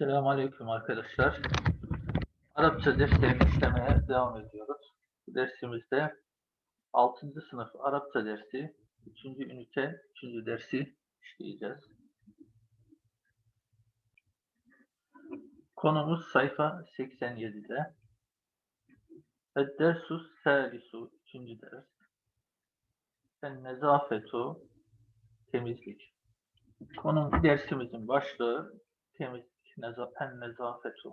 Selamünaleyküm arkadaşlar. Arapça derslerini işlemeye devam ediyoruz. Dersimizde 6. sınıf Arapça dersi, 3. ünite, 3. dersi işleyeceğiz. Konumuz sayfa 87'de. Dersus Salisu, 3. ders. En nezafetu, temizlik. Konum dersimizin başlığı temizlik, en nezafetu.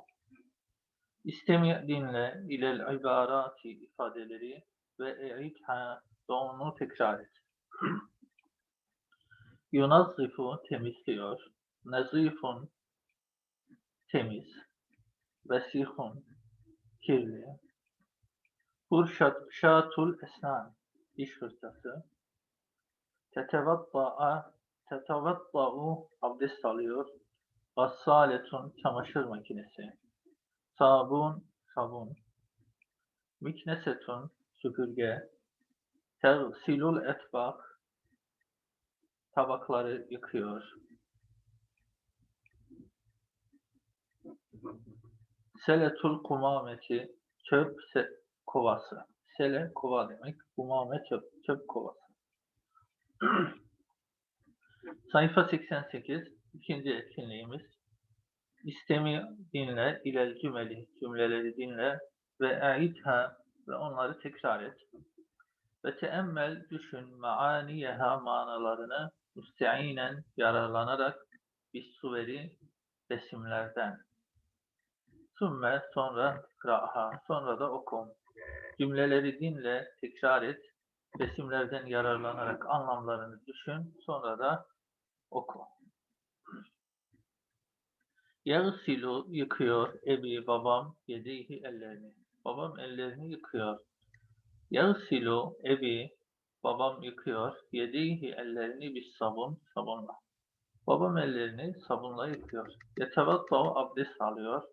İstemi dinle ilel ibarati ifadeleri ve e'idha ve onu tekrar et. Yunazzifu temizliyor. Nazifun temiz. Vesihun kirli. Hurşat şatul esnan diş fırçası. Tetevatta'a tetevatta'u abdest alıyor. Gassaletun çamaşır makinesi. Sabun sabun. Miknesetun süpürge. Tersilul etbak tabakları yıkıyor. Seletul kumameti çöp se- kovası. Sele kova demek. Kumame çöp, çöp kovası. Sayfa 88 ikinci etkinliğimiz. İstemi dinle, ilel cümeli cümleleri dinle ve e'idha ve onları tekrar et. Ve teemmel düşün maaniyeha manalarını müsteinen yararlanarak bis suveri resimlerden. Sümme sonra kraha sonra da okum. Cümleleri dinle, tekrar et. Resimlerden yararlanarak anlamlarını düşün. Sonra da oku. Yağsilu yıkıyor ebi babam yediği ellerini. Babam ellerini yıkıyor. Yağsilu ebi babam yıkıyor yediği ellerini bir sabun sabunla. Babam ellerini sabunla yıkıyor. Yetevattavu abdest alıyor.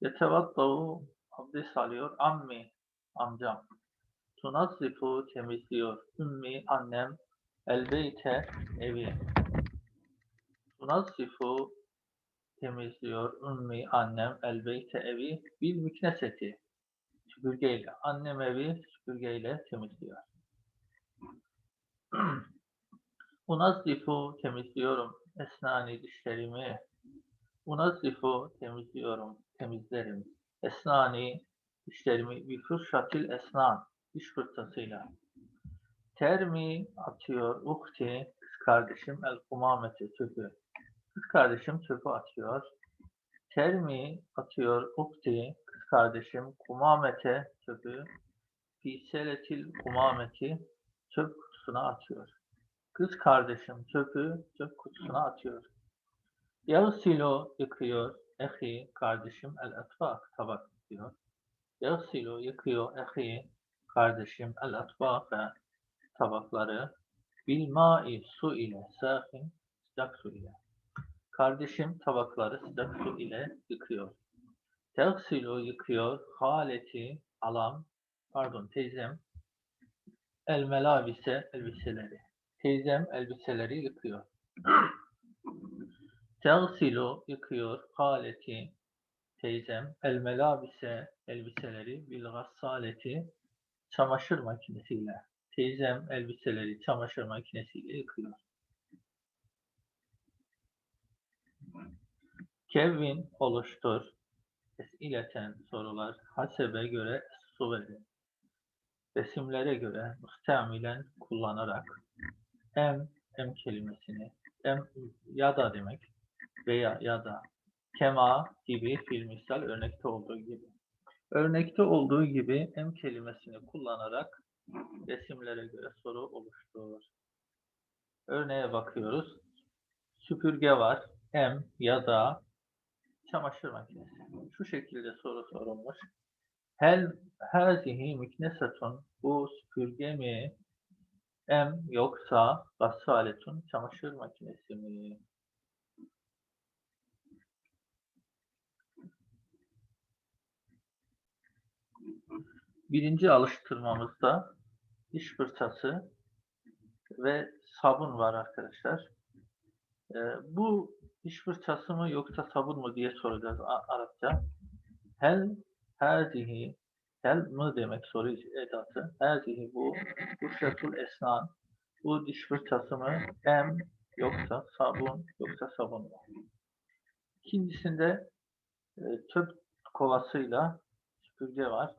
Yetevattavu abdest alıyor. Ammi amcam. Tunazzifu temizliyor. Ümmi annem. Elbeyte evi. Tunazzifu temizliyor. Ümmi annem elbeyte evi bil mükneseti. Süpürgeyle. Annem evi süpürgeyle temizliyor. Unazzifu temizliyorum. Esnani dişlerimi. Unazzifu temizliyorum. Temizlerim. Esnani dişlerimi bir fırşatil esnan. Diş fırçasıyla. Termi atıyor. Ukti kız kardeşim el kumameti çöpü. Kız kardeşim çöpü atıyor. Termi atıyor ukti kız kardeşim kumamete çöpü. Fiseletil kumameti çöp kutusuna atıyor. Kız kardeşim çöpü çöp kutusuna atıyor. Yağsilo yıkıyor. Ehi kardeşim el etfak tabak yıkıyor. Yağsilo yıkıyor. Ehi kardeşim el etfaka tabakları. Bil ma'i su ile sakin sıcak su ile. Kardeşim tabakları sıcak su ile yıkıyor. Teğsilu yıkıyor. Haleti alam pardon teyzem el melabise elbiseleri. Teyzem elbiseleri yıkıyor. Teğsilu yıkıyor. Haleti teyzem el melabise elbiseleri bil gassaleti çamaşır makinesiyle. Teyzem elbiseleri çamaşır makinesiyle yıkıyor. Kevin oluştur. Esileten sorular. Hasebe göre suveri. Resimlere göre müstemilen kullanarak em, em kelimesini em ya da demek veya ya da kema gibi fiil misal örnekte olduğu gibi. Örnekte olduğu gibi em kelimesini kullanarak resimlere göre soru oluşturur. Örneğe bakıyoruz. Süpürge var. Em ya da çamaşır makinesi. Şu şekilde soru sorulmuş. Hel hazihi miknesetun bu süpürge mi? Em yoksa gassaletun çamaşır makinesi mi? Birinci alıştırmamızda diş fırçası ve sabun var arkadaşlar. Ee, bu diş fırçası mı yoksa sabun mu diye soracağız Arapça. Hel hâzihi hel mı demek soru edatı. Hâzihi bu fırçatul esnan bu diş fırçası mı em yoksa sabun yoksa sabun mu? İkincisinde e, çöp kovasıyla süpürge var.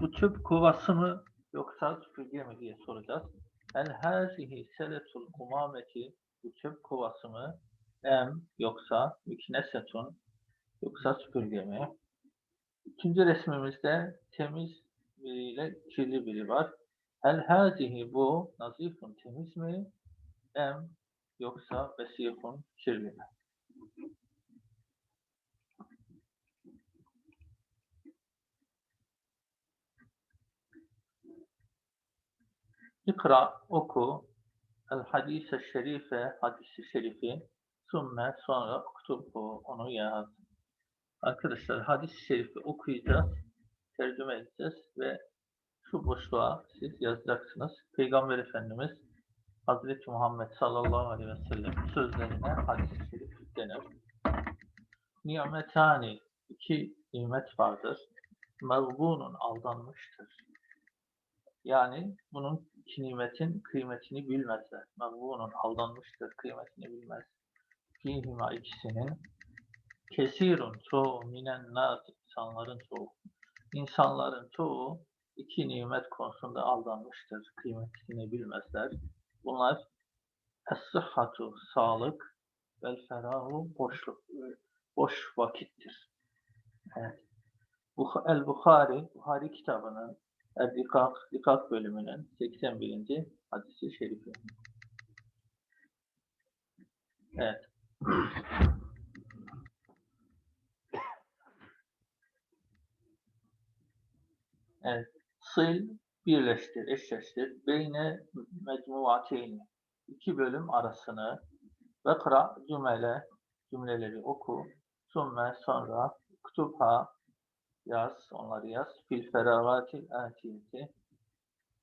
Bu çöp kovası mı yoksa süpürge mi diye soracağız. El hâzihi seletul umameti bu çöp kovası mı em yoksa müknesetun yoksa süpürge mi? İkinci resmimizde temiz biriyle kirli biri var. El hâzihi bu nazifun temiz mi em yoksa vesihun kirli mi? İkra, oku. El hadise şerife, hadisi şerifi. Sümme, sonra oktubu, onu yaz. Arkadaşlar hadis-i şerifi okuyacağız, tercüme edeceğiz ve şu boşluğa siz yazacaksınız. Peygamber Efendimiz Hazreti Muhammed sallallahu aleyhi ve sellem sözlerine hadis-i şerif denir. Nimetani, iki nimet vardır. Mevbunun aldanmıştır. Yani bunun iki nimetin kıymetini bilmezler. Mevbunun aldanmıştır, kıymetini bilmez. Fihima ikisinin kesirun çoğu minen nas insanların çoğu. İnsanların çoğu iki nimet konusunda aldanmıştır. Kıymetini bilmezler. Bunlar es-sıhhatu sağlık vel ferahu boşluk boş vakittir. Evet. El Bukhari Buhari kitabının El Dikak, Dikak bölümünün 81. hadisi şerifi. Evet. Evet. Sil birleştir, eşleştir. Beyne mecmuateyni. İki bölüm arasını ve kıra cümle cümleleri oku. Sümme sonra kutubha yaz, onları yaz. Fil feragati atiyeti.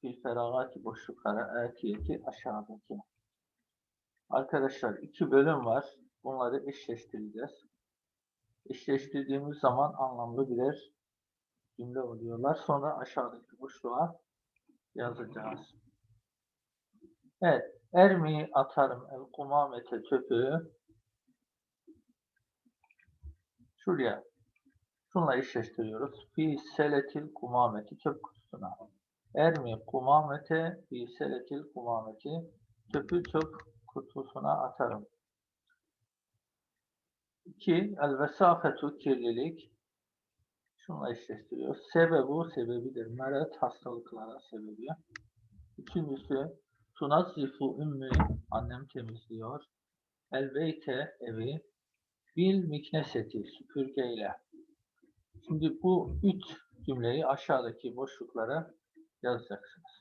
Fil feragati boşluklara atiyeti aşağıdaki. Arkadaşlar iki bölüm var. Bunları eşleştireceğiz. Eşleştirdiğimiz zaman anlamlı birer cümle oluyorlar. Sonra aşağıdaki boşluğa yazacağız. Evet. Ermi atarım el kumamete çöpü. Şuraya. Şunla eşleştiriyoruz. Fi seletil kumameti çöp kutusuna. Ermi kumamete fi seletil kumameti çöpü çöp kutusuna atarım. 2. El vesafetu kirlilik. Şunla eşleştiriyoruz. Sebebu sebebidir. Meret hastalıklara sebebi. Üçüncüsü tunazzifu ümmü annem temizliyor. El beyte evi bil mikneseti süpürgeyle. Şimdi bu üç cümleyi aşağıdaki boşluklara yazacaksınız.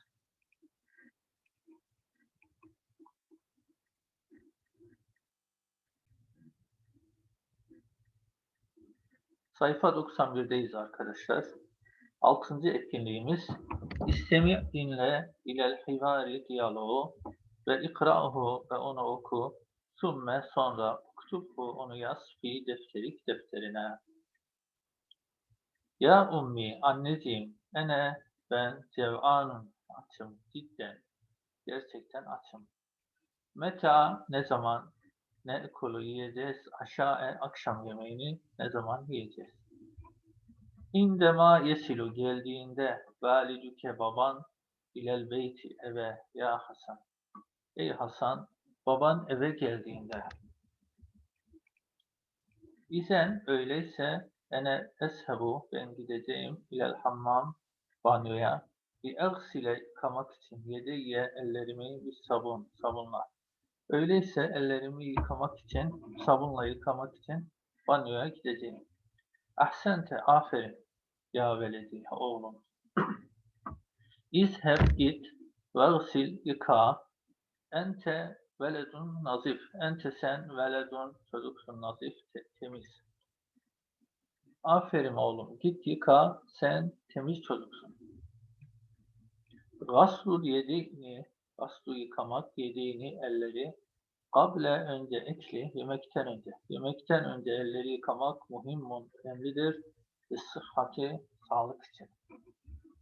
Sayfa 91'deyiz arkadaşlar. Altıncı etkinliğimiz İstemi dinle ilel hivari diyaloğu ve ikra'uhu ve onu oku. Sümme sonra uktubhu onu yaz fi defterik defterine. Ya ummi anneciğim ene ben cev'anun açım cidden gerçekten açım. Meta ne zaman ne kulu yiyeceğiz aşağı akşam yemeğini ne zaman yiyeceğiz? İndema yesilu geldiğinde validüke baban ilel beyti eve ya Hasan. Ey Hasan baban eve geldiğinde. İzen öyleyse ene eshebu ben gideceğim ilel hammam banyoya bir egsile yıkamak için yedeyye ellerimi bir sabun sabunla. Öyleyse ellerimi yıkamak için sabunla yıkamak için banyoya gideceğim. Ahsente aferin ya veledi oğlum. İzheb git vegsil yıka ente veledun nazif ente sen veledun çocuksun nazif te- temiz. Aferin oğlum git yıka sen temiz çocuksun. Gaslul yedini gaslu yıkamak yediğini elleri Kable önce ekli, yemekten önce. Yemekten önce elleri yıkamak muhimmun, önemlidir. Sıhhati, sağlık için.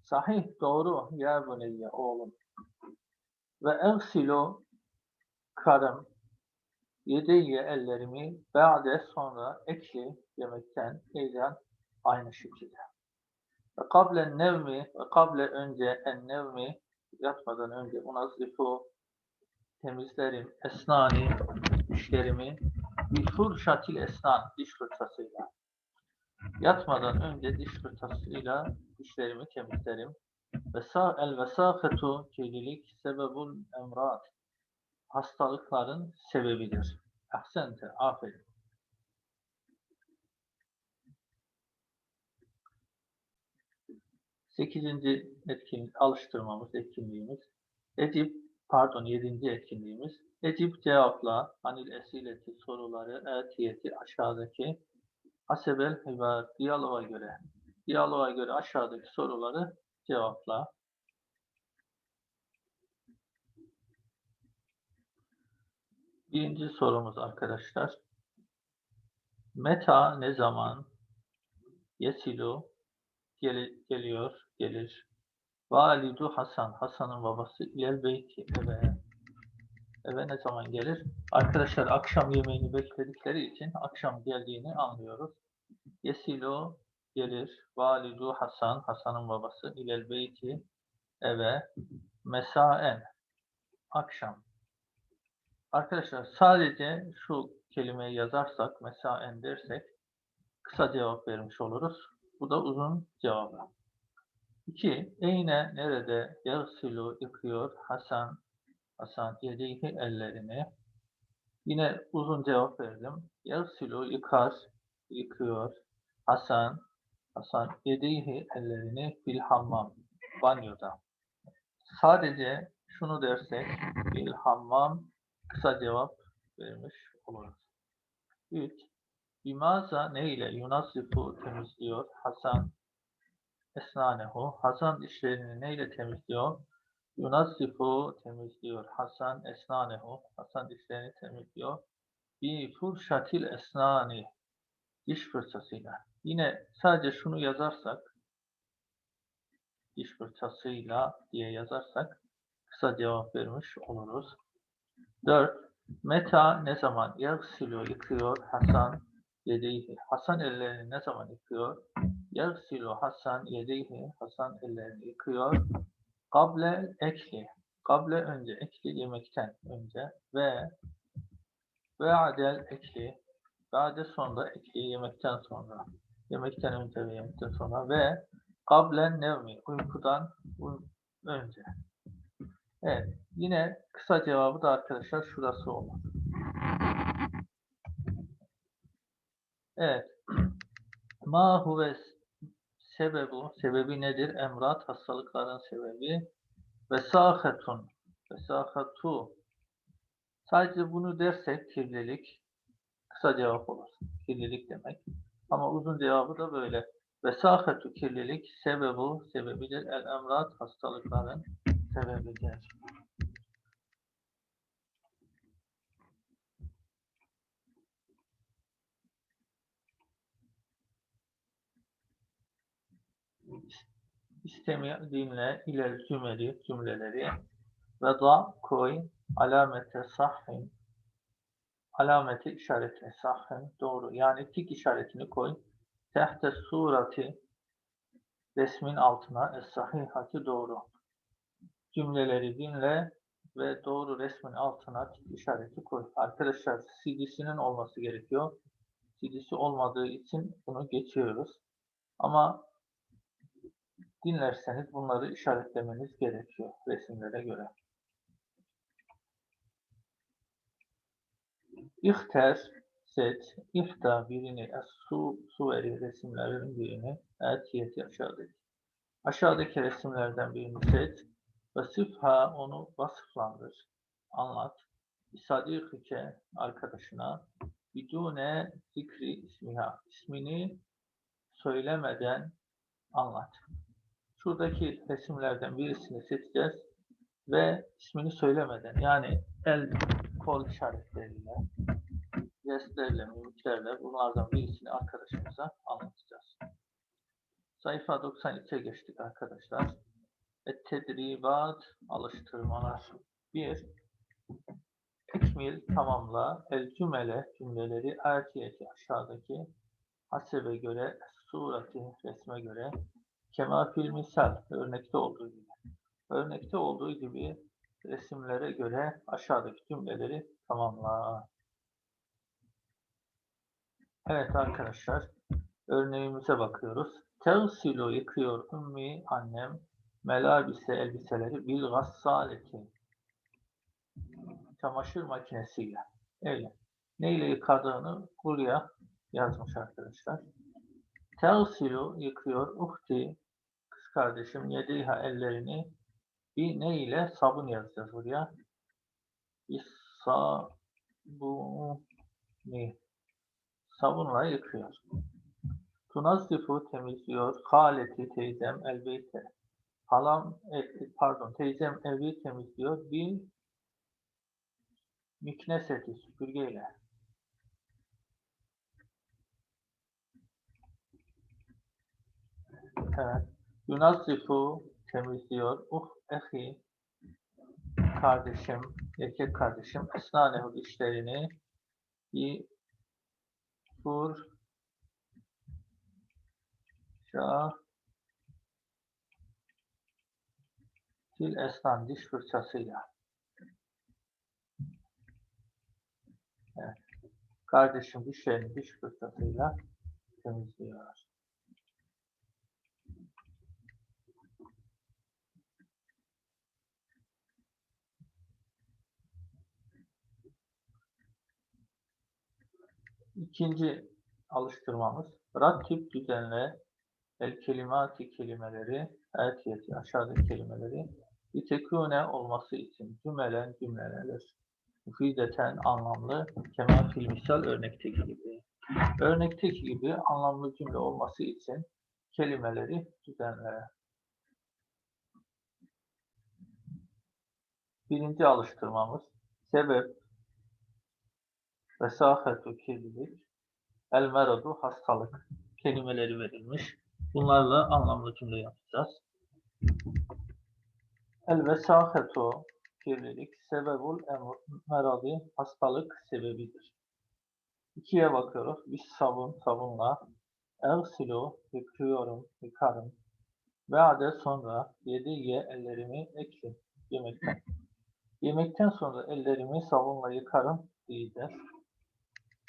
Sahih, doğru. Ya buneyye, oğlum. Ve evsilu, karım, yedeyye ellerimi, ba'de sonra ekli, yemekten, eyden aynı şekilde. Ve kable nevmi, ve kable önce en nevmi, yatmadan önce unazzifu, temizlerim, esnani, dişlerimi, bir fırşatil esnan, diş fırçasıyla. Yatmadan önce diş fırçasıyla dişlerimi temizlerim. Vesa el vesâfetu kirlilik sebebul emrat. Hastalıkların sebebidir. Ahsente, aferin. Sekizinci etkin, alıştırmamız, etkinliğimiz. Edip, pardon yedinci etkinliğimiz. Edip cevapla anil esileti soruları etiyeti aşağıdaki hasebel hibar diyaloğa göre diyaloğa göre aşağıdaki soruları cevapla. Birinci sorumuz arkadaşlar. Meta ne zaman yesilu gel geliyor, gelir. Validu Hasan, Hasan'ın babası ilel beyti eve. Eve ne zaman gelir? Arkadaşlar akşam yemeğini bekledikleri için akşam geldiğini anlıyoruz. Yesilu gelir. Validu Hasan, Hasan'ın babası ilel beyti eve. Mesaen, akşam. Arkadaşlar sadece şu kelimeyi yazarsak, mesaen dersek kısa cevap vermiş oluruz. Bu da uzun cevabı. 2. Eyne nerede yagsilu yıkıyor Hasan Hasan yedeyhi ellerini. Yine uzun cevap verdim. Yagsilu yıkar, yıkıyor. Hasan Hasan yedeyhi ellerini bil hammam banyoda. Sadece şunu dersek bil hammam kısa cevap vermiş oluruz. 3. Bimaza ne ile yunasifu temizliyor Hasan esnanehu. Hasan dişlerini neyle temizliyor? Yunasifu temizliyor. Hasan esnanehu. Hasan dişlerini temizliyor. Bi furşatil esnani. Diş fırçasıyla. Yine sadece şunu yazarsak diş fırçasıyla diye yazarsak kısa cevap vermiş oluruz. 4. Meta ne zaman yagsilo yıkıyor Hasan yedeyhi. Hasan ellerini ne zaman yıkıyor? Yagsilu Hasan yedeyhi. Hasan ellerini yıkıyor. Kable ekli. Kable önce ekli yemekten önce ve ve adel ekli. Bade sonra ekli yemekten sonra. Yemekten önce ve yemekten sonra ve kablen nevmi uykudan önce. Evet. Yine kısa cevabı da arkadaşlar şurası olur. Evet. Ma huve sebebu, sebebi nedir? Emrat, hastalıkların sebebi. Vesahetun, vesahatu. Sadece bunu dersek kirlilik, kısa cevap olur. Kirlilik demek. Ama uzun cevabı da böyle. Vesahetu kirlilik, sebebu, sebebidir. El emrat, hastalıkların sebebidir. İstemi dinle ileri cümleli cümleleri ve da koy alamete sahhin alameti işaretine sahhin doğru yani tik işaretini koy tehte surati resmin altına sahihati doğru cümleleri dinle ve doğru resmin altına tik işareti koy. Arkadaşlar CD'sinin olması gerekiyor. CD'si olmadığı için bunu geçiyoruz. Ama dinlerseniz bunları işaretlemeniz gerekiyor resimlere göre. İhter, set, ifta birini, su, suveri resimlerin birini, etiyeti aşağıdaki. Aşağıdaki resimlerden birini set ve sıfha onu vasıflandır, anlat. İsadikike arkadaşına bidune zikri ismiha ismini söylemeden anlat. Şuradaki resimlerden birisini seçeceğiz ve ismini söylemeden yani el kol işaretleriyle, jestlerle, mimiklerle bunlardan birisini arkadaşımıza anlatacağız. Sayfa 92'ye geçtik arkadaşlar. Et tedribat alıştırmalar. 1. Ekmil tamamla el cümle cümleleri ertiyeti aşağıdaki hasebe göre sureti resme göre kema fil misal örnekte olduğu gibi. Örnekte olduğu gibi resimlere göre aşağıdaki cümleleri tamamla. Evet arkadaşlar örneğimize bakıyoruz. Tevsilu yıkıyor ümmi annem melabise elbiseleri bil gassaleti çamaşır makinesiyle. Öyle. Neyle yıkadığını buraya yazmış arkadaşlar. Tevsilu yıkıyor uhti kız kardeşim yediha ellerini bir ne ile sabun yazacağız buraya. Bir sabuni sabunla yıkıyor. Tunazzifu temizliyor. Haleti teyzem elbette. Halam, pardon teyzem evi temizliyor. Bir mikneseti süpürgeyle. Evet. Yunazzifu temizliyor. Uh ehi kardeşim, erkek kardeşim esnanehu dişlerini bir fur şah til esnan diş fırçasıyla. Evet. Kardeşim dişlerini diş fırçasıyla temizliyor. İkinci alıştırmamız rattib düzenle el kelimati kelimeleri ertiyeti aşağıdaki kelimeleri bitekune olması için cümlelen cümleler müfideten anlamlı kemal fil misal örnekteki gibi. Örnekteki gibi anlamlı cümle olması için kelimeleri düzenle. Birinci alıştırmamız sebep vesahetu kirlilik el meradu hastalık kelimeleri verilmiş. Bunlarla anlamlı cümle yapacağız. El vesahetu kirlilik sebebul meradi hastalık sebebidir. İkiye bakıyoruz. Biz sabun, sabunla Eğsilu yıkıyorum, yıkarım. Ve adet sonra yedi ye ellerimi eklim yemekten. Yemekten sonra ellerimi sabunla yıkarım diyeceğiz.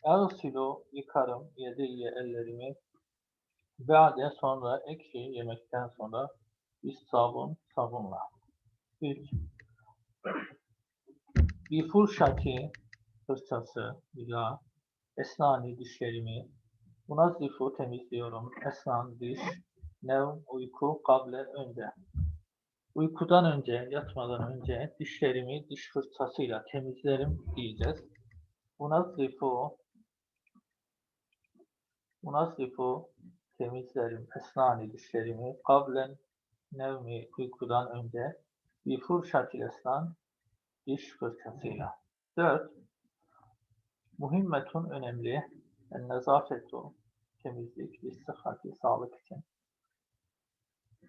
Eğsilu yıkarım, yedi ye ellerimi. Ve adet sonra ekli yemekten sonra biz sabun, sabunla. 3. Bir fırşati fırçası ila esnani dişlerimi munazzifu temizliyorum. Esnan diş nev uyku kable önce. Uykudan önce, yatmadan önce dişlerimi diş fırçasıyla temizlerim diyeceğiz. Munazzifu munazzifu temizlerim esnani dişlerimi kablen nevmi uykudan önce bir fırşatil esnan diş fırçasıyla. 4. Muhimmetun önemli. En nezafetu temizlik, istihati, sağlık için.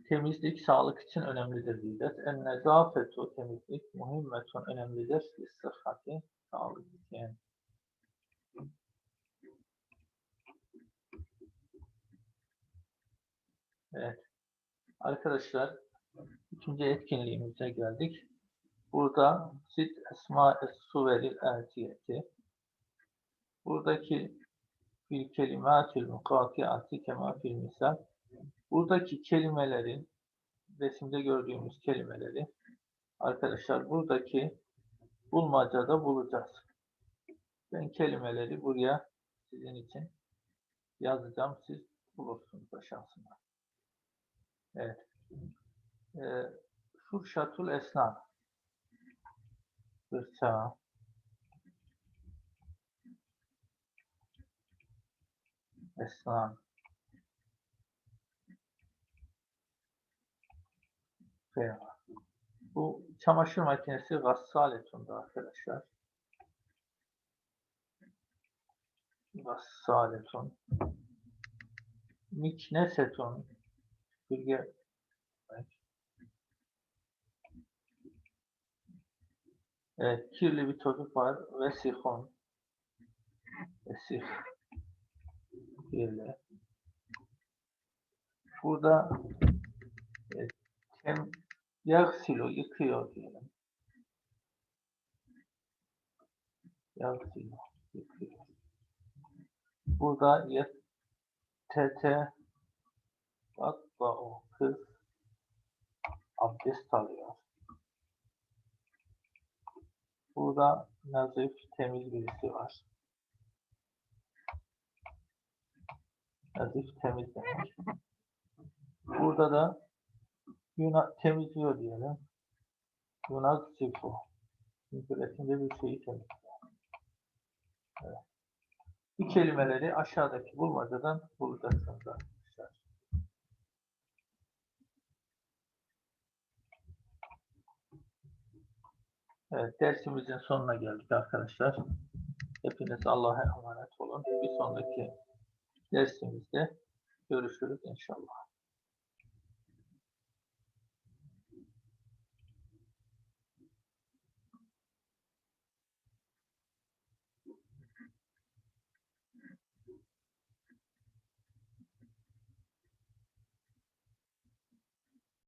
Temizlik sağlık için önemlidir diyeceğiz. En nezafetu temizlik muhimmetun önemlidir. İstihati sağlık için. Evet. Arkadaşlar ikinci etkinliğimize geldik. Burada sit esma es suveril ertiyeti. Buradaki fil kelimatül mukatiati kema fil misal. Buradaki kelimelerin resimde gördüğümüz kelimeleri arkadaşlar buradaki bulmacada bulacağız. Ben kelimeleri buraya sizin için yazacağım. Siz bulursunuz aşağısında. Evet. Ee, Fırşatul esnan. Fırça. Esnan. Feyha. Bu çamaşır makinesi gassaletunda arkadaşlar. Vassaletun. Miknesetun. Bilge Evet, kirli bir çocuk var. Vesihun. Vesih. Kirli. Burada e, tem, yagsilo yıkıyor diyelim. Yagsilo yıkıyor. Burada yet, tete hatta o kız abdest alıyor. Burada nazif, temiz birisi var. Nazif, temiz demek. Burada da Yuna, temizliyor diyelim. Yunazifu. Çünkü resimde bir şeyi temizliyor. Evet. Bu kelimeleri aşağıdaki bulmacadan bulacaksınız arkadaşlar. Evet, dersimizin sonuna geldik arkadaşlar. Hepiniz Allah'a emanet olun. Bir sonraki dersimizde görüşürüz inşallah.